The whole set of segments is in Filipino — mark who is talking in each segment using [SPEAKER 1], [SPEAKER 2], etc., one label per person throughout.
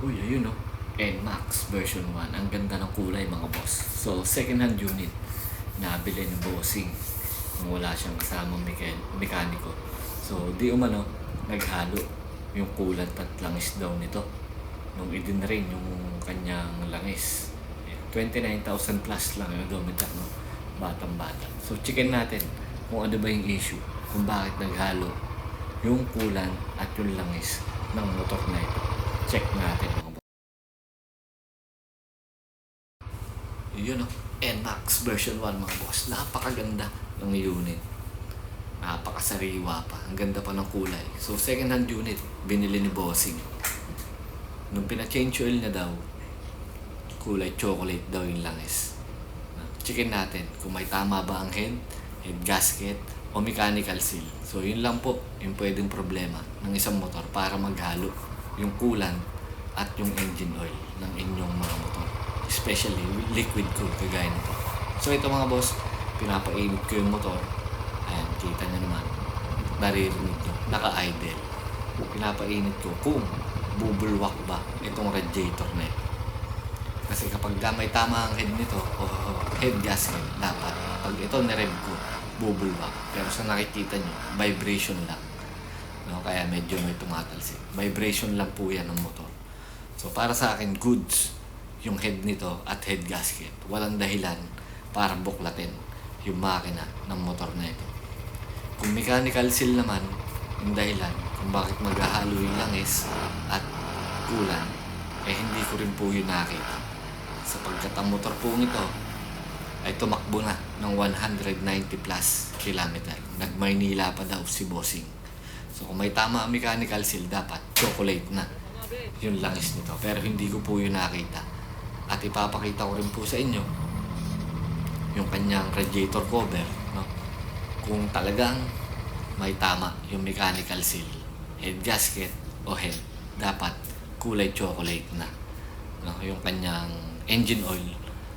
[SPEAKER 1] Uy, ayun no. NMAX version 1. Ang ganda ng kulay mga boss. So, second hand unit. Nabili ni Bossing. Kung wala siyang kasamang mekan- mekaniko. So, di umano, naghalo yung kulant at langis daw nito. Nung idin rin yung kanyang langis. Ayan, 29,000 plus lang yung odometer, no? Batang bata. So, chicken natin kung ano ba yung issue. Kung bakit naghalo yung kulan at yung langis ng motor na ito. Check natin mga. Yun o, NMAX version 1 mga boss. Napakaganda ng unit. Napakasariwa pa. Ang ganda pa ng kulay. So, second hand unit, binili ni Bossing. Nung pina-change oil na daw, kulay chocolate daw yung langis. Chicken natin kung may tama ba ang head, head gasket, o mechanical seal. So, yun lang po yung pwedeng problema ng isang motor para maghalo yung coolant at yung engine oil ng inyong mga motor. Especially liquid cool, kagaya nito. So, ito mga boss, pinapainit ko yung motor. Ayan, kita nyo naman. Naririnig nyo, naka-idle. Pinapainit ko kung bubulwak ba itong radiator na ito. Kasi kapag may tama ang head nito, o head gasket, dapat. Pag ito nirev ko, bubulwak. Pero sa nakikita nyo, vibration lang. No? Kaya medyo may tumatalsik. Vibration lang po yan ng motor. So para sa akin, goods yung head nito at head gasket. Walang dahilan para buklatin yung makina ng motor na ito. Kung mechanical seal naman, yung dahilan kung bakit maghahalo yung langis at kulan, eh hindi ko rin po yun nakita. Sapagkat ang motor po nito ay tumakbo na ng 190 plus kilometer. Nag-Maynila pa daw si Bossing. So kung may tama ang mechanical seal, dapat chocolate na yung langis nito. Pero hindi ko po yun nakita. At ipapakita ko rin po sa inyo yung kanyang radiator cover. No? Kung talagang may tama yung mechanical seal, head gasket o head, dapat kulay chocolate na. No? Yung kanyang engine oil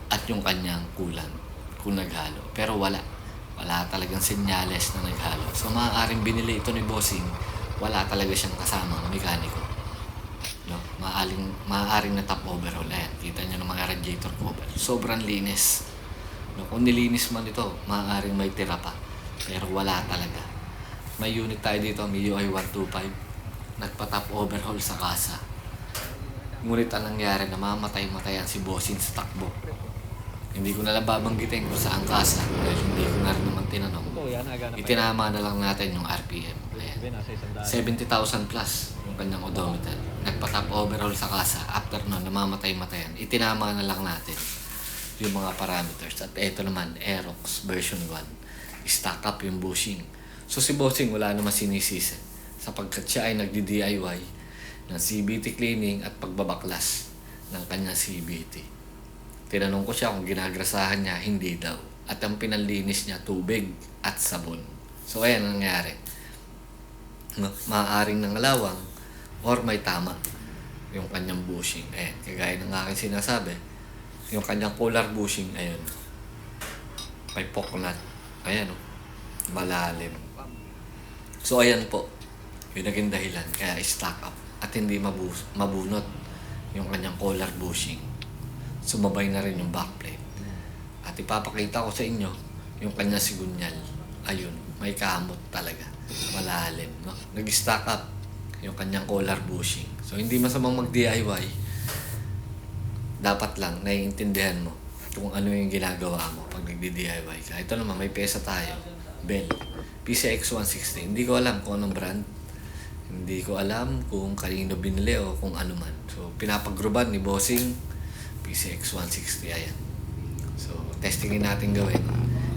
[SPEAKER 1] at yung kanyang coolant kung naghalo. Pero wala. Wala talagang senyales na naghalo. Maaaring binili ito ni Bossing, wala talaga siyang kasamang mekaniko. No? Maaling, maaaring na top overhaul. Ayan, kita nyo ng mga radiator cover. Sobrang linis. No? Kung nilinis man ito, maaaring may tira pa. Pero wala talaga. May unit tayo dito, MIUI 125. Nagpa-top overhaul sa kasa. Ngunit ang nangyari, namamatay-matayan si Bossing sa takbo. Hindi ko na lang babanggitin kung saan kasa. Dahil hindi ko na rin naman tinanong.
[SPEAKER 2] Ito yan, aga na
[SPEAKER 1] Itinama na lang natin yung RPM. Ayan.
[SPEAKER 2] Sabi, nasa isang daan.
[SPEAKER 1] 70,000 plus yung kanyang odometer. Nagpa-top overall sa kasa. After nun, namamatay-matayan. Itinama na lang natin yung mga parameters. At eto naman, Aerox version 1. Stack up yung bushing. So si Bossing wala naman sinisisi. Sapagkat siya ay nagdi-DIY ng CBT cleaning at pagbabaklas ng kanyang CBT. Tinanong ko siya kung ginagrasahan niya, hindi daw. At ang pinalinis niya, tubig at sabon. So ayan ang nangyari no, maaaring nangalawang or may tama yung kanyang bushing. Ayan, kagaya ng aking sinasabi, yung kanyang polar bushing, ayun, may poknat. Ayan, oh, malalim. So, ayan po, yung naging dahilan, kaya stack up at hindi mabu- mabunot yung kanyang collar bushing. Sumabay na rin yung backplate. At ipapakita ko sa inyo yung kanyang sigunyal. Ayun, may kamot talaga. Malalim, no? Nag-stack up yung kanyang collar bushing. So, hindi masamang mag-DIY. Dapat lang, naiintindihan mo kung ano yung ginagawa mo pag nagdi-DIY ka. Ito naman, may pesa tayo. Bell. PCX 160. Hindi ko alam kung anong brand. Hindi ko alam kung kanino binili o kung ano man. So, pinapagruban ni Bossing PCX 160. Ayan. So, testingin natin gawin.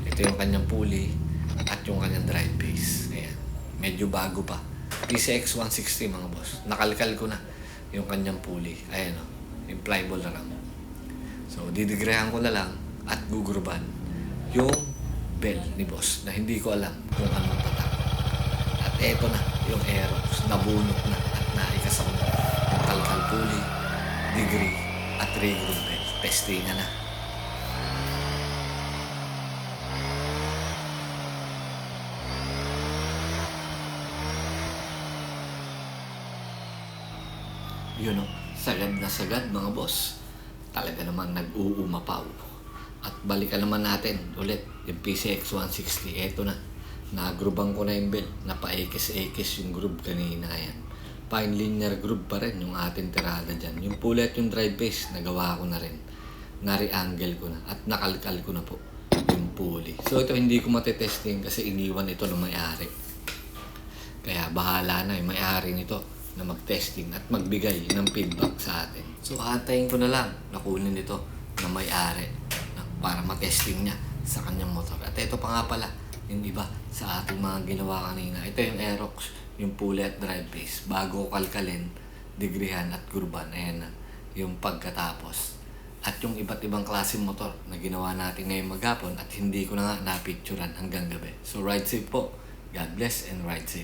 [SPEAKER 1] Ito yung kanyang pulley at yung kanyang drive base. Ayan. Medyo bago pa. PCX 160 mga boss. Nakalkal ko na yung kanyang pulley. Ayan o. Yung pliable ram. So, didigrehan ko na lang at gugurban yung bell ni boss na hindi ko alam kung anong tatak. At eto na yung Aerox. Nabunot na at naikasama na yung kalkal pulley, degree, at regroup bell. Testingan na. Yun o. Sagad na sagad mga boss. Talaga naman nag-uumapaw. At balikan naman natin ulit yung PCX 160. Eto na. Nagrubang ko na yung belt. Napa-ekis-ekis yung groove kanina yan. Fine linear groove pa rin yung ating tirada dyan. Yung pull at yung drive base, nagawa ko na rin. Nari-angle ko na. At nakalkal ko na po yung pulley. So ito hindi ko matetesting kasi iniwan ito ng may-ari. Kaya bahala na yung may-ari nito na mag-testing at magbigay ng feedback sa atin. So aantayin ko na lang na kunin nito na may-ari para matesting niya sa kanyang motor. At ito pa nga pala, yung iba sa ating mga ginawa kanina. Ito yung Aerox, yung pulley at drive base. Bago kalkalin, digrihan at kurban. Ayan na, yung pagkatapos. At yung iba't ibang klase motor na ginawa natin ngayong maghapon at hindi ko na nga napicturan hanggang gabi. So ride safe po. God bless and ride safe.